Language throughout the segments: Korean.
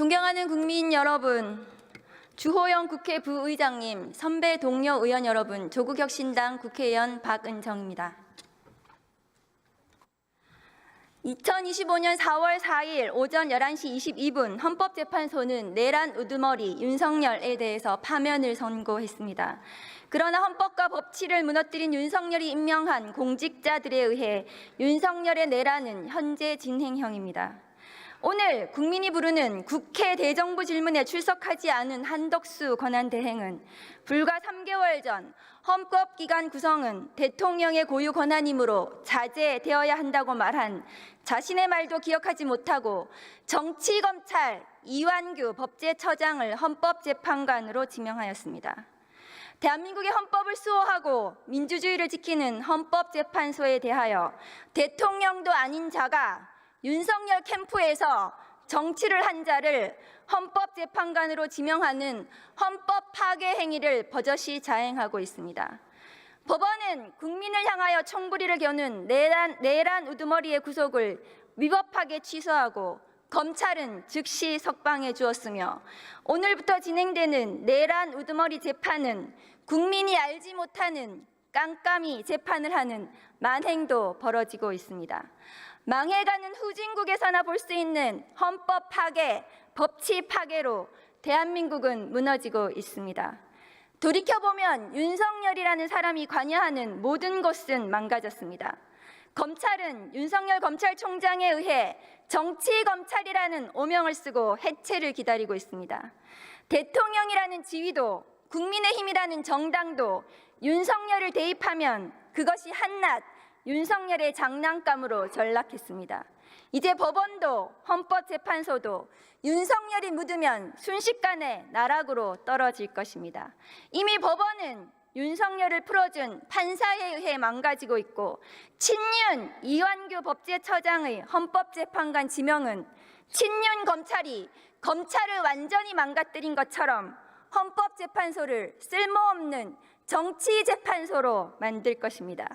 존경하는 국민 여러분, 주호영 국회 부의장님, 선배 동료 의원 여러분, 조국혁신당 국회의원 박은정입니다. 2025년 4월 4일 오전 11시 22분 헌법재판소는 내란 우두머리 윤석열에 대해서 파면을 선고했습니다. 그러나 헌법과 법치를 무너뜨린 윤석열이 임명한 공직자들에 의해 윤석열의 내란은 현재 진행형입니다. 오늘 국민이 부르는 국회 대정부 질문에 출석하지 않은 한덕수 권한대행은 불과 3개월 전 헌법기관 구성은 대통령의 고유 권한이므로 자제되어야 한다고 말한 자신의 말도 기억하지 못하고 정치검찰 이완규 법제처장을 헌법재판관으로 지명하였습니다. 대한민국의 헌법을 수호하고 민주주의를 지키는 헌법재판소에 대하여 대통령도 아닌 자가 윤석열 캠프에서 정치를 한 자를 헌법재판관으로 지명하는 헌법 파괴 행위를 버젓이 자행하고 있습니다. 법원은 국민을 향하여 총부리를 겨눈 내란, 내란 우두머리의 구속을 위법하게 취소하고 검찰은 즉시 석방해 주었으며 오늘부터 진행되는 내란 우두머리 재판은 국민이 알지 못하는 깜깜이 재판을 하는 만행도 벌어지고 있습니다. 망해가는 후진국에서나 볼 수 있는 헌법 파괴, 법치 파괴로 대한민국은 무너지고 있습니다. 돌이켜보면 윤석열이라는 사람이 관여하는 모든 곳은 망가졌습니다. 검찰은 윤석열 검찰총장에 의해 정치 검찰이라는 오명을 쓰고 해체를 기다리고 있습니다. 대통령이라는 지위도 국민의힘이라는 정당도 윤석열을 대입하면 그것이 한낱 윤석열의 장난감으로 전락했습니다. 이제 법원도 헌법재판소도 윤석열이 묻으면 순식간에 나락으로 떨어질 것입니다. 이미 법원은 윤석열을 풀어준 판사에 의해 망가지고 있고 친윤 이완규 법제처장의 헌법재판관 지명은 친윤 검찰이 검찰을 완전히 망가뜨린 것처럼 헌법재판소를 쓸모없는 정치재판소로 만들 것입니다.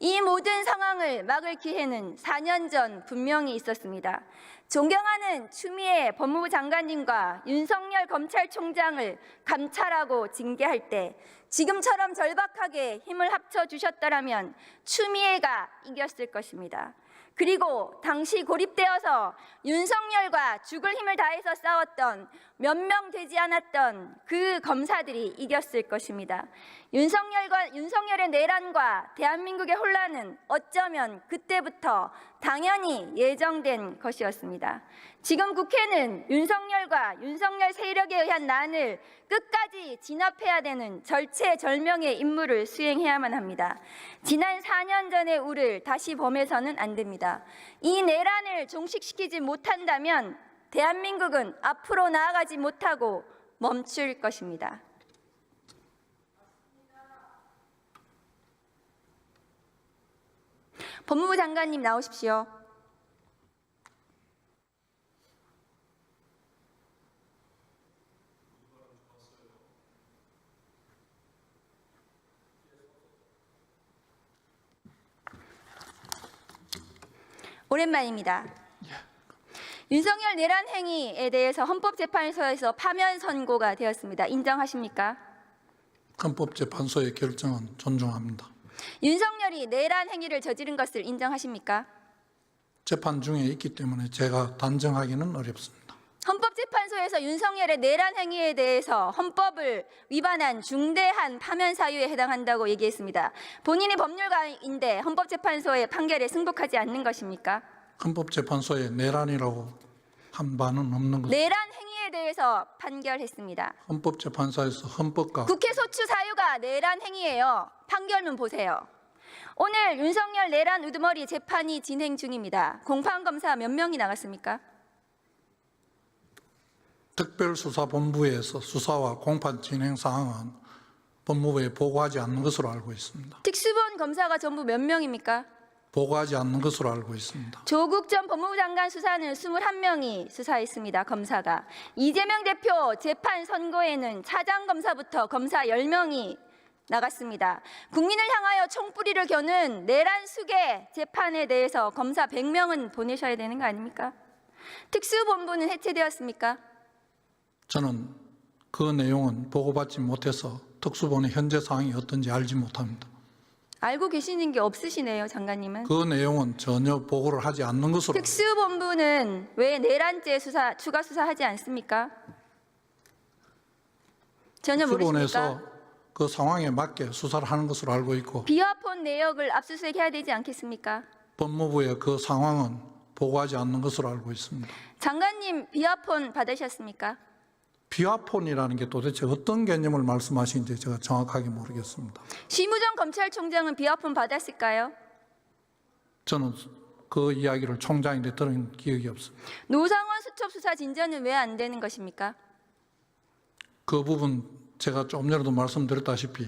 이 모든 상황을 막을 기회는 4년 전 분명히 있었습니다. 존경하는 추미애 법무부 장관님과 윤석열 검찰총장을 감찰하고 징계할 때 지금처럼 절박하게 힘을 합쳐 주셨더라면 추미애가 이겼을 것입니다. 그리고 당시 고립되어서 윤석열과 죽을 힘을 다해서 싸웠던 몇 명 되지 않았던 그 검사들이 이겼을 것입니다. 윤석열과 윤석열의 내란과 대한민국의 혼란은 어쩌면 그때부터 당연히 예정된 것이었습니다. 지금 국회는 윤석열과 윤석열 세력에 의한 난을 끝까지 진압해야 되는 절체절명의 임무를 수행해야만 합니다. 지난 4년 전의 우를 다시 범해서는 안 됩니다. 이 내란을 종식시키지 못한다면 대한민국은 앞으로 나아가지 못하고 멈출 것입니다. 법무부 장관님 나오십시오. 오랜만입니다. 윤석열 내란 행위에 대해서 헌법재판소에서 파면 선고가 되었습니다. 인정하십니까? 헌법재판소의 결정은 존중합니다. 윤석열이 내란 행위를 저지른 것을 인정하십니까? 재판 중에 있기 때문에 제가 단정하기는 어렵습니다. 헌법재판소에서 윤석열의 내란 행위에 대해서 헌법을 위반한 중대한 파면 사유에 해당한다고 얘기했습니다. 본인이 법률가인데 헌법재판소의 판결에 승복하지 않는 것입니까? 헌법재판소의 내란이라고 한 바는 없는 것. 내란 행위에 대해서 판결했습니다. 헌법재판소에서 헌법과 국회 소추 사유가 내란 행위예요. 판결문 보세요. 오늘 윤석열 내란 우두머리 재판이 진행 중입니다. 공판 검사 몇 명이 나갔습니까? 특별수사본부에서 수사와 공판 진행 사항은 법무부에 보고하지 않는 것으로 알고 있습니다. 특수본 검사가 전부 몇 명입니까? 보고하지 않는 것으로 알고 있습니다. 조국 전 법무부 장관 수사는 21명이 수사했습니다. 검사가. 이재명 대표 재판 선고에는 차장 검사부터 검사 10명이 나갔습니다. 국민을 향하여 총뿌리를 겨눈 내란 수계 재판에 대해서 검사 100명은 보내셔야 되는 거 아닙니까? 특수본부는 해체되었습니까? 저는 그 내용은 보고받지 못해서 특수본의 현재 상황이 어떤지 알지 못합니다. 알고 계시는 게 없으시네요, 장관님은. 그 내용은 전혀 보고를 하지 않는 것으로 특수본부는 왜 내란죄 수사 추가 수사하지 않습니까? 전혀 모르십니까? 그 상황에 맞게 수사를 하는 것으로 알고 있고 비화폰 내역을 압수수색해야 되지 않겠습니까? 법무부의 그 상황은 보고하지 않는 것으로 알고 있습니다. 장관님 비화폰 받으셨습니까? 비화폰이라는 게 도대체 어떤 개념을 말씀하시는지 제가 정확하게 모르겠습니다. 심우정 검찰총장은 비화폰 받았을까요? 저는 그 이야기를 총장인데 들은 기억이 없습니다. 노상원 수첩 수사 진전은 왜 안 되는 것입니까? 그 부분 제가 좀 전에도 말씀드렸다시피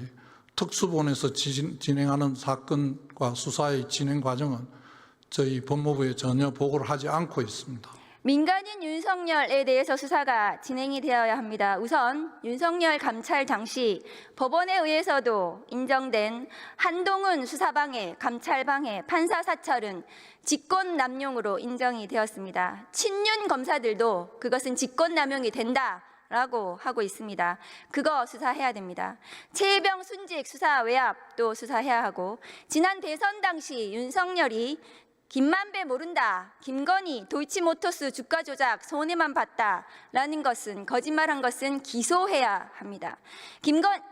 특수본에서 지- 진행하는 사건과 수사의 진행 과정은 저희 법무부에 전혀 보고를 하지 않고 있습니다. 민간인 윤석열에 대해서 수사가 진행이 되어야 합니다. 우선 윤석열 감찰 당시 법원에 의해서도 인정된 한동훈 수사방해, 감찰방해, 판사 사찰은 직권 남용으로 인정이 되었습니다. 친윤 검사들도 그것은 직권 남용이 된다. 라고 하고 있습니다. 그거 수사해야 됩니다. 최혜병 순직 수사 외압도 수사해야 하고 지난 대선 당시 윤석열이 김만배 모른다. 김건희 도이치모터스 주가 조작 손해만 봤다라는 것은 거짓말한 것은 기소해야 합니다. 김건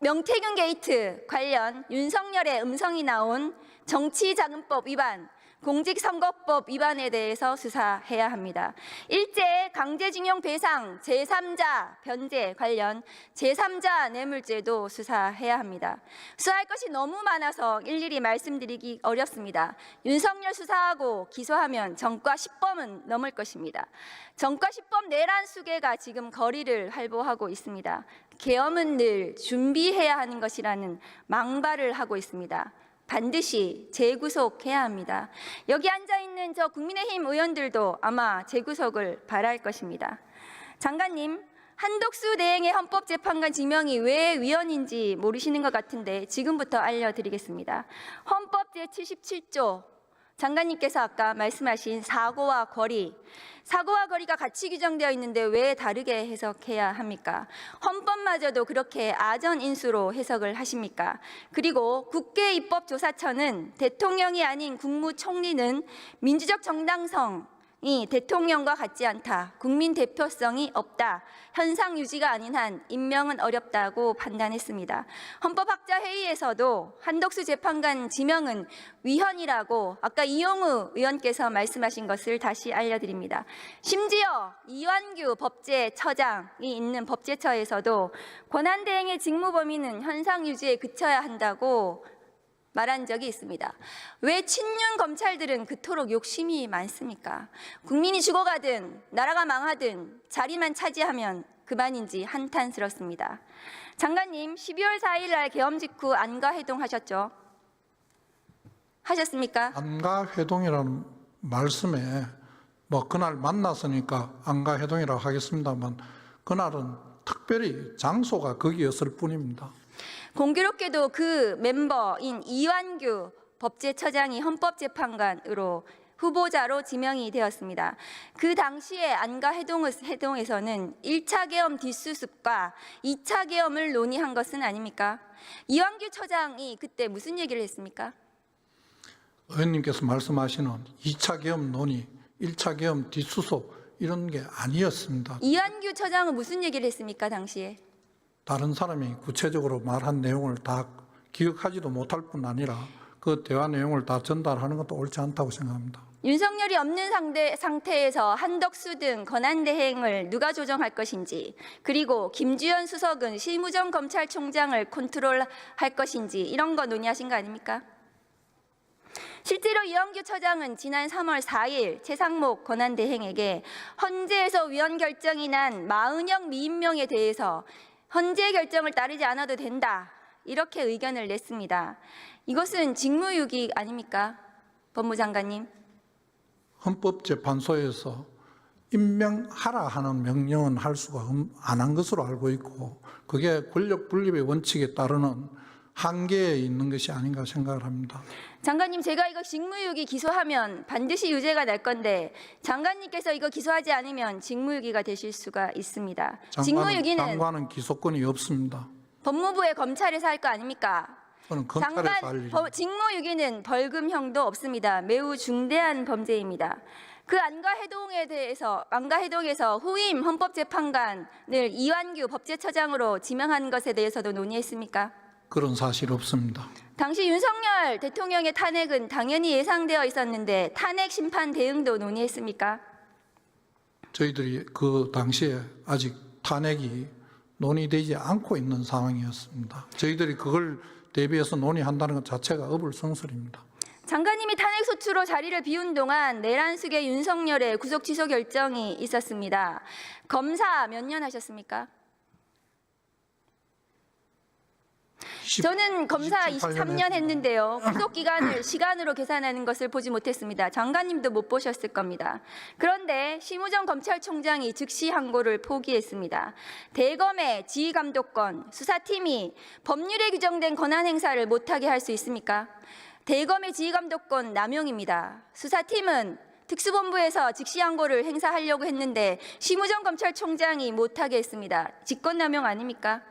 명태균 게이트 관련 윤석열의 음성이 나온 정치자금법 위반, 공직선거법 위반에 대해서 수사해야 합니다. 일제 강제징용 배상 제3자 변제 관련 제3자 뇌물죄도 수사해야 합니다. 수사할 것이 너무 많아서 일일이 말씀드리기 어렵습니다. 윤석열 수사하고 기소하면 정과 10범은 넘을 것입니다. 정과 10범 내란 수계가 지금 거리를 활보하고 있습니다. 계엄은 늘 준비해야 하는 것이라는 망발을 하고 있습니다. 반드시 재구속해야 합니다. 여기 앉아 있는 저 국민의힘 의원들도 아마 재구속을 바랄 것입니다. 장관님, 한덕수 대행의 헌법재판관 지명이 왜 위헌인지 모르시는 것 같은데 지금부터 알려드리겠습니다. 헌법 제77조 장관님께서 아까 말씀하신 사고와 거리, 사고와 거리가 같이 규정되어 있는데 왜 다르게 해석해야 합니까? 헌법마저도 그렇게 아전인수로 해석을 하십니까? 그리고 국회입법조사처는 대통령이 아닌 국무총리는 민주적 정당성 이 대통령과 같지 않다. 국민 대표성이 없다. 현상 유지가 아닌 한 임명은 어렵다고 판단했습니다. 헌법학자 회의에서도 한덕수 재판관 지명은 위헌이라고 아까 이용우 의원께서 말씀하신 것을 다시 알려드립니다. 심지어 이완규 법제처장이 있는 법제처에서도 권한 대행의 직무 범위는 현상 유지에 그쳐야 한다고 말한 적이 있습니다. 왜 친윤 검찰들은 그토록 욕심이 많습니까? 국민이 죽어가든 나라가 망하든 자리만 차지하면 그만인지 한탄스럽습니다. 장관님, 12월 4일 날 계엄 직후 안가 회동하셨죠? 하셨습니까? 안가 회동이라는 말씀에 뭐 그날 만났으니까 안가 회동이라고 하겠습니다만 그날은 특별히 장소가 거기였을 뿐입니다. 공교롭게도 그 멤버인 이완규 법제처장이 헌법재판관으로 후보자로 지명이 되었습니다. 그 당시에 안가 회동에서는 1차 계엄 뒷수습과 2차 계엄을 논의한 것은 아닙니까? 이완규 처장이 그때 무슨 얘기를 했습니까? 의원님께서 말씀하시는 2차 계엄 논의, 1차 계엄 뒷수속 이런 게 아니었습니다. 이완규 처장은 무슨 얘기를 했습니까? 당시에 다른 사람이 구체적으로 말한 내용을 다 기억하지도 못할 뿐 아니라 그 대화 내용을 다 전달하는 것도 옳지 않다고 생각합니다. 윤석열이 없는 상대, 상태에서 한덕수 등 권한 대행을 누가 조정할 것인지 그리고 김주현 수석은 실무정 검찰총장을 컨트롤할 것인지 이런 거 논의하신 거 아닙니까? 실제로 이영규 처장은 지난 3월 4일 최상목 권한 대행에게 헌재에서 위헌 결정이 난 마은영 미임명에 대해서 헌재 결정을 따르지 않아도 된다 이렇게 의견을 냈습니다. 이것은 직무유기 아닙니까, 법무장관님? 헌법재판소에서 임명하라 하는 명령은 할 수가 안 한 것으로 알고 있고 그게 권력 분립의 원칙에 따르는 한계에 있는 것이 아닌가 생각을 합니다. 장관님 제가 이거 직무유기 기소하면 반드시 유죄가 날 건데 장관님께서 이거 기소하지 않으면 직무유기가 되실 수가 있습니다. 장관은, 직무유기는 장관은 기소권이 없습니다. 법무부의 검찰에서 할 거 아닙니까? 장관. 버- 직무유기는 벌금형도 없습니다. 매우 중대한 범죄입니다. 그 안가 해동에 대해서 안가 해동에서 후임 헌법재판관을 이완규 법제처장으로 지명한 것에 대해서도 논의했습니까? 그런 사실 없습니다. 당시 윤석열 대통령의 탄핵은 당연히 예상되어 있었는데 탄핵 심판 대응도 논의했습니까? 저희들이 그 당시에 아직 탄핵이 논의되지 않고 있는 상황이었습니다. 저희들이 그걸 대비해서 논의한다는 것 자체가 어불성설입니다. 장관님이 탄핵 소추로 자리를 비운 동안 내란숙의 윤석열의 구속 취소 결정이 있었습니다. 검사 몇 년 하셨습니까? 저는 검사 27, 8 23년 했는데요. 구속 기간을 시간으로 계산하는 것을 보지 못했습니다. 장관님도 못 보셨을 겁니다. 그런데 심우정 검찰총장이 즉시 항고를 포기했습니다. 대검의 지휘 감독권, 수사팀이 법률에 규정된 권한 행사를 못하게 할 수 있습니까? 대검의 지휘 감독권 남용입니다. 수사팀은 특수본부에서 즉시 항고를 행사하려고 했는데 심우정 검찰총장이 못하게 했습니다. 직권남용 아닙니까?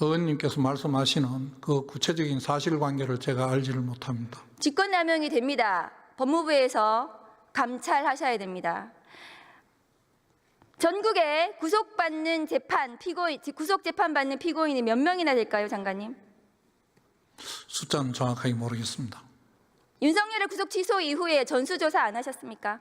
의원님께서 말씀하시는 그 구체적인 사실관계를 제가 알지를 못합니다. 직권남용이 됩니다. 법무부에서 감찰하셔야 됩니다. 전국에 구속받는 재판 피고인 구속 재판 받는 피고인이 몇 명이나 될까요, 장관님? 숫자는 정확하게 모르겠습니다. 윤석열의 구속 취소 이후에 전수조사 안 하셨습니까?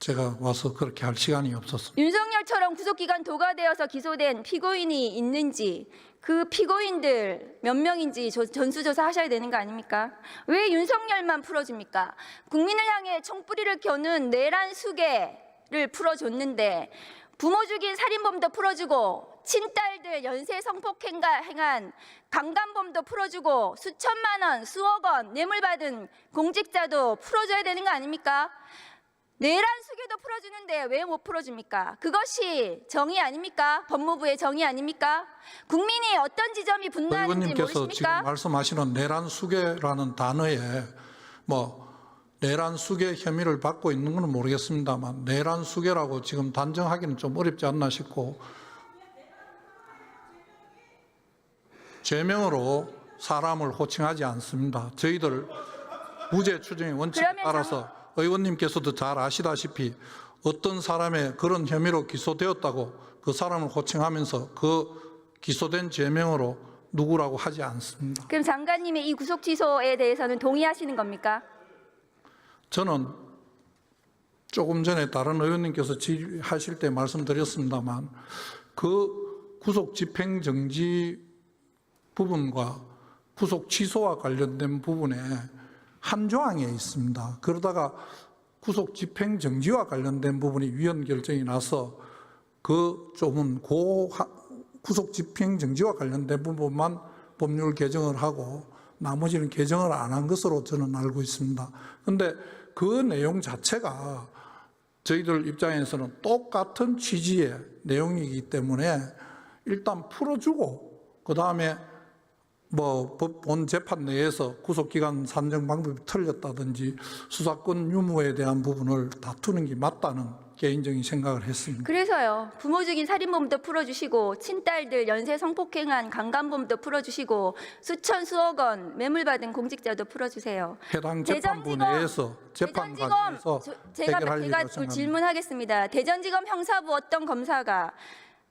제가 와서 그렇게 할 시간이 없었습니다. 윤석열처럼 구속기간 도가되어서 기소된 피고인이 있는지 그 피고인들 몇 명인지 조- 전수조사 하셔야 되는 거 아닙니까? 왜 윤석열만 풀어줍니까? 국민을 향해 총뿌리를 겨눈 내란 수계를 풀어줬는데 부모 죽인 살인범도 풀어주고 친딸들 연쇄 성폭행가 행한 강간범도 풀어주고 수천만 원, 수억 원 뇌물 받은 공직자도 풀어줘야 되는 거 아닙니까? 내란 수계도 풀어주는데 왜 못 풀어줍니까? 그것이 정의 아닙니까? 법무부의 정의 아닙니까? 국민이 어떤 지점이 분노하는지 의원님께서 지금 모르십니까? 말씀하시는 내란 수계라는 단어에 뭐 내란 수계 혐의를 받고 있는 것은 모르겠습니다만 내란 수계라고 지금 단정하기는 좀 어렵지 않나 싶고 죄명으로 사람을 호칭하지 않습니다. 저희들 무죄 추정의 원칙에 그러면 따라서 의원님께서도 잘 아시다시피 어떤 사람의 그런 혐의로 기소되었다고 그 사람을 호칭하면서 그 기소된 죄명으로 누구라고 하지 않습니다. 그럼 장관님의 이 구속 취소에 대해서는 동의하시는 겁니까? 저는 조금 전에 다른 의원님께서 질의하실 때 말씀드렸습니다만 그 구속 집행 정지 부분과 구속 취소와 관련된 부분에 한 조항에 있습니다. 그러다가 구속 집행 정지와 관련된 부분이 위헌 결정이 나서 그 조문 고 하- 구속 집행 정지와 관련된 부분만 법률 개정을 하고 나머지는 개정을 안 한 것으로 저는 알고 있습니다. 근데 그 내용 자체가 저희들 입장에서는 똑같은 취지의 내용이기 때문에 일단 풀어주고 그 다음에 뭐 법- 본 재판 내에서 구속기간 산정 방법이 틀렸다든지 수사권 유무에 대한 부분을 다투는 게 맞다는 개인적인 생각을 했습니다. 그래서요. 부모 죽인 살인범도 풀어주시고 친딸들 연쇄 성폭행한 강간범도 풀어주시고 수천 수억 원 매물 받은 공직자도 풀어주세요. 해당 재판부 내에서 재판 대전지검 과정에서 저- 제가 제가. 질문하겠습니다. 대전지검 형사부 어떤 검사가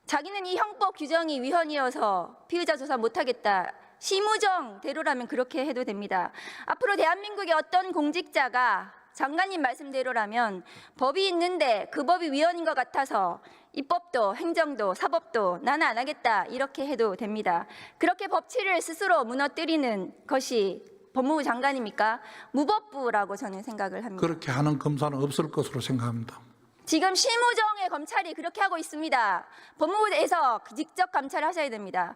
자기는 이 형법 규정이 위헌이어서 피의자 조사 못하겠다. 심우정대로라면 그렇게 해도 됩니다. 앞으로 대한민국의 어떤 공직자가 장관님 말씀대로라면 법이 있는데 그 법이 위헌인 것 같아서 입법도 행정도 사법도 나는 안 하겠다 이렇게 해도 됩니다. 그렇게 법치를 스스로 무너뜨리는 것이 법무부 장관입니까? 무법부라고 저는 생각을 합니다. 그렇게 하는 검사는 없을 것으로 생각합니다. 지금 실무정의 검찰이 그렇게 하고 있습니다. 법무부에서 직접 감찰하셔야 됩니다.